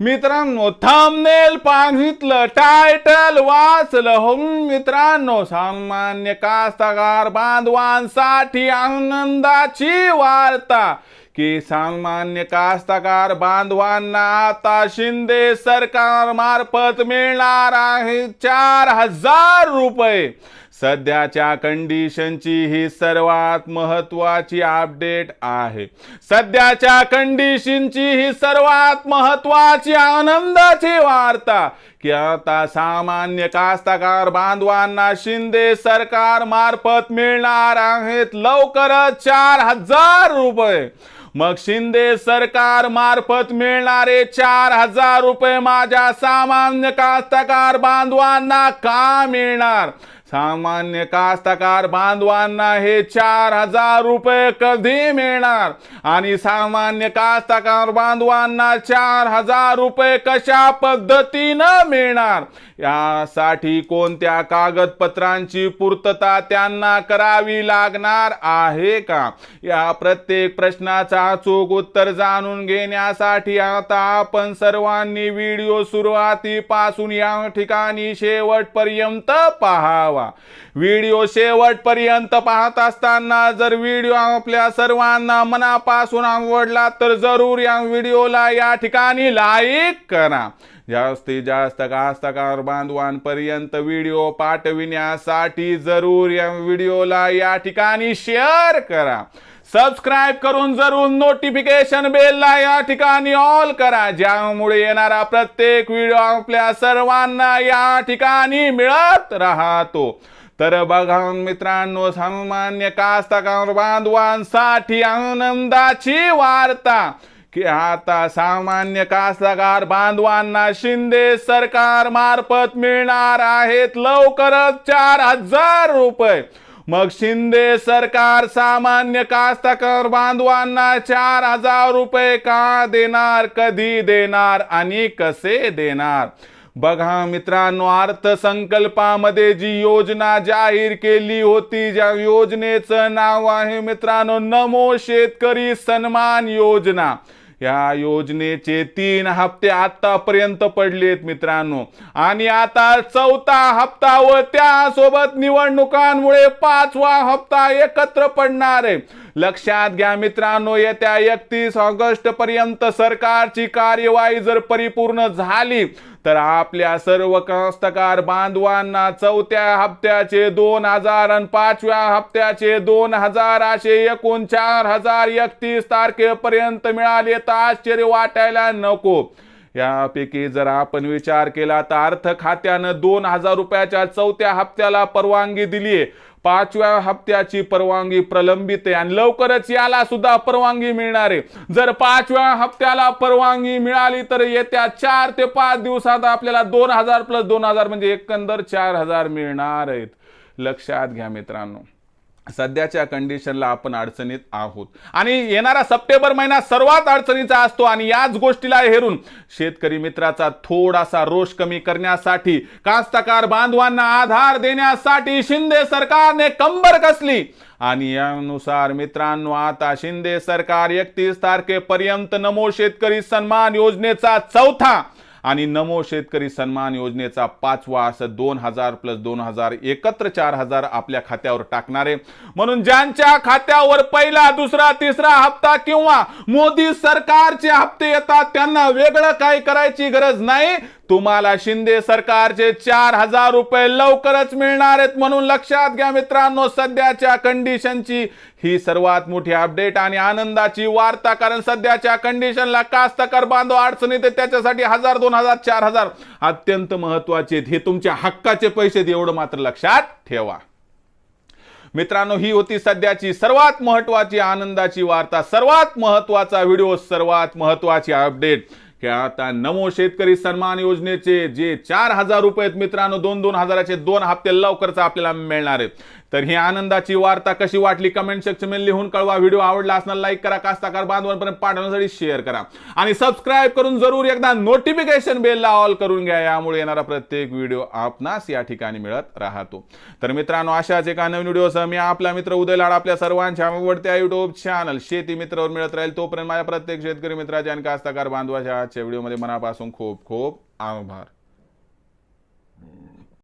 मित्रांनो thumbnail पाहितलं title वाचलं. हो मित्रांनो सामान्य कास्तकार बांधवांसाठी आनंदाची वार्ता. की सामान्य कास्तकार बांधवांना आता शिंदे सरकार मार्फत मिळणार आहे चार हजार रुपये. सध्याच्या कंडिशनची ही सर्वात महत्वाची अपडेट आहे. सध्याच्या कंडिशनची ही सर्वात महत्वाची आनंदाची वार्ता. की आता सामान्य कास्तकार बांधवांना शिंदे सरकार मार्फत मिळणार आहेत लवकरच चार हजार रुपये. मग शिंदे सरकार मार्फत मिळणारे चार हजार रुपये माझ्या सामान्य कास्तकार बांधवांना का मिळणार? सामान्य कास्तकार बांधवांना हे चार हजार रुपये कधी मिळणार? आणि सामान्य कास्तकार बांधवांना चार हजार रुपये कशा पद्धतीनं मिळणार? यासाठी कोणत्या कागदपत्रांची पूर्तता त्यांना करावी लागणार आहे का? या प्रत्येक प्रश्नाचा अचूक उत्तर जाणून घेण्यासाठी आता आपण सर्वांनी व्हिडिओ सुरुवातीपासून या ठिकाणी शेवटपर्यंत पहावा. व्हिडिओ शेवटपर्यंत पाहत असताना जर व्हिडिओ आपल्या सर्वांना मनापासून आवडला तर जरूर या व्हिडिओला या ठिकाणी लाईक करा. जास्तीत जास्त कास्तकार बांधवांपर्यंत व्हिडिओ पाठविण्यासाठी जरूर या व्हिडिओला या ठिकाणी शेअर करा. सबस्क्राईब करून जरूर नोटिफिकेशन बेलला या ठिकाणी ऑल करा. ज्यामुळे येणारा प्रत्येक व्हिडिओ आपल्या सर्वांना या ठिकाणी मिळत राहतो. तर बघा मित्रांनो सामान्य कास्तकार बांधवांसाठी आनंदाची वार्ता. की आता सामान्य कास्तकार बांधवांना शिंदे सरकार मार्फत मिळणार आहेत लवकरच चार हजार रुपये. मग शिंदे सरकार सामान्य कास्तकार बांधवांना चार हजार रुपये का देणार कधी देणार आणि कसे देणार? बघा मित्रांनो अर्थसंकल्पामध्ये जी योजना जाहीर केली होती ज्या योजनेचं नाव आहे मित्रांनो नमो शेतकरी सन्मान योजना. या योजनेचे तीन हप्ते आतापर्यंत पडलेत मित्रांनो. आणि आता चौथा हप्ता व त्यासोबत निवडणुकांमुळे पाचवा हप्ता एकत्र पडणार आहे. लक्षात घ्या मित्रांनो येत्या एकतीस ऑगस्ट पर्यंत सरकारची कार्यवाही जर परिपूर्ण झाली तर आपल्या सर्व कंस्तकार बांधवांना चौथ्या हप्त्याचे दोन हजार आणि पाचव्या हप्त्याचे दोन हजार असे एकूण चार हजार एकतीस तारखेपर्यंत मिळाले तर आश्चर्य वाटायला नको. यापैकी जर आपण विचार केला तर अर्थ खात्यानं दोन हजार रुपयाच्या चौथ्या हप्त्याला परवानगी दिली आहे. पाचव्या हप्त्याची परवानगी प्रलंबित आहे आणि लवकरच याला सुद्धा परवानगी मिळणार आहे. जर पाचव्या हप्त्याला परवानगी मिळाली तर येत्या चार ते पाच दिवसात आपल्याला दोन हजार प्लस दोन हजार म्हणजे एकंदर चार हजार मिळणार आहेत. लक्षात घ्या मित्रांनो. सध्याच्या कंडिशनला आपण अडचणीत आहोत. आणि येणारा सप्टेंबर महिना सर्वात अडचणीचा असतो आणि याच गोष्टीला हेरून शेतकरी मित्राचा थोडासा रोष कमी करण्यासाठी कास्तकार बांधवांना आधार देण्यासाठी शिंदे सरकारने कंबर कसली? आणि यानुसार मित्रांनो आता शिंदे सरकार एकतीस तारखेपर्यंत नमो शेतकरी सन्मान योजनेचा चौथा आणि नमो शेतकरी सन्मान योजनेचा पाचवा असं दोन हजार प्लस दोन हजार एकत्र चार हजार आपल्या खात्यावर टाकणारे. म्हणून ज्यांच्या खात्यावर पहिला दुसरा तिसरा हप्ता किंवा मोदी सरकारचे हप्ते येतात त्यांना वेगळं काही करायची गरज नाही. तुम्हाला शिंदे सरकारचे चार हजार रुपये लवकरच मिळणार आहेत म्हणून लक्षात घ्या मित्रांनो सध्याच्या कंडिशनची ही सर्वात मोठी अपडेट आणि आनंदाची वार्ता कारण सध्याच्या कंडिशनला कास्तकार बांधव अडचणीत त्याच्यासाठी हजार दोन हजार चार हजार अत्यंत महत्त्वाचे आहेत. हे तुमच्या हक्काचे पैसे एवढं मात्र लक्षात ठेवा. मित्रांनो ही होती सध्याची सर्वात महत्वाची आनंदाची वार्ता सर्वात महत्त्वाचा व्हिडिओ सर्वात महत्वाची अपडेट की आता नमो शेतकरी सन्मान योजनेचे जे चार हजार रुपये आहेत मित्रांनो दोन दोन हजाराचे दोन हप्ते लवकरच आपल्याला मिळणार आहेत. तर ही आनंदाची वार्ता कशी वाटली कमेंट सेक्शनमध्ये लिहून कळवा. व्हिडिओ आवडला असणार लाईक करा. कास्ताकार बांधवांपर्यंत पाठवण्यासाठी शेअर करा. आणि सबस्क्राईब करून जरूर एकदा नोटिफिकेशन बेलला ऑल करून घ्या. यामुळे येणारा प्रत्येक व्हिडिओ आपणास या ठिकाणी मिळत राहतो. तर मित्रांनो अशाच एका नवीन व्हिडिओसह मी आपला मित्र उदय लाड आपल्या सर्वांच्या आवडत्या युट्यूब चॅनल शेती मित्रावर मिळत राहील. तोपर्यंत माझ्या प्रत्येक शेतकरी मित्राच्या आणि कास्ताकार बांधवाच्या आजच्या व्हिडिओमध्ये मनापासून खूप खूप आभार